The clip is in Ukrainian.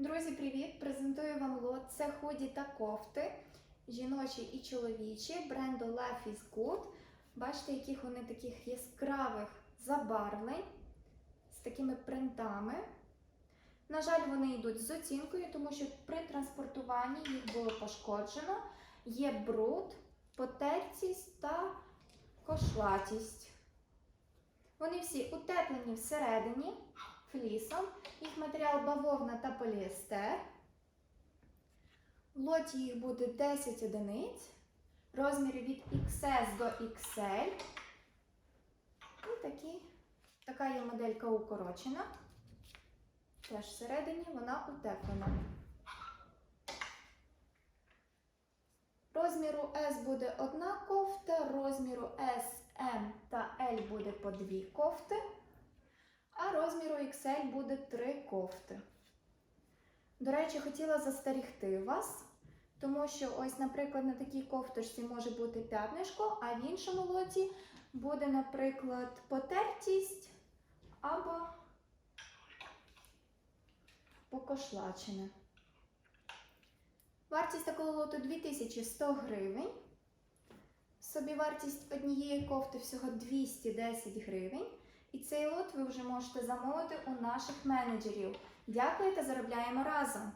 Друзі, привіт! Презентую вам лот. Це худі та кофти, жіночі і чоловічі бренду Life is Good. Бачите, яких вони таких яскравих забарвлень з такими принтами. На жаль, вони йдуть з оцінкою, тому що при транспортуванні їх було пошкоджено. Є бруд, потертість та кошлатість. Вони всі утеплені всередині флісом. Їх матеріал бавовна та поліестер. Лоті їх буде 10 одиниць. Розміри від XS до XL. І такі, така є моделька укорочена. Теж всередині вона утеплена. Розміру S буде одна кофта, розміру S, M та L буде по дві кофти, а розміру XL буде три кофти. До речі, хотіла застерігти вас, тому що ось, наприклад, на такій кофточці може бути п'ятнишко, а в іншому лоті буде, наприклад, потертість або покошлачене. Вартість такого лоту 2100 гривень. Собівартість однієї кофти всього 210 гривень. І цей лот ви вже можете замовити у наших менеджерів. Дякую та заробляємо разом!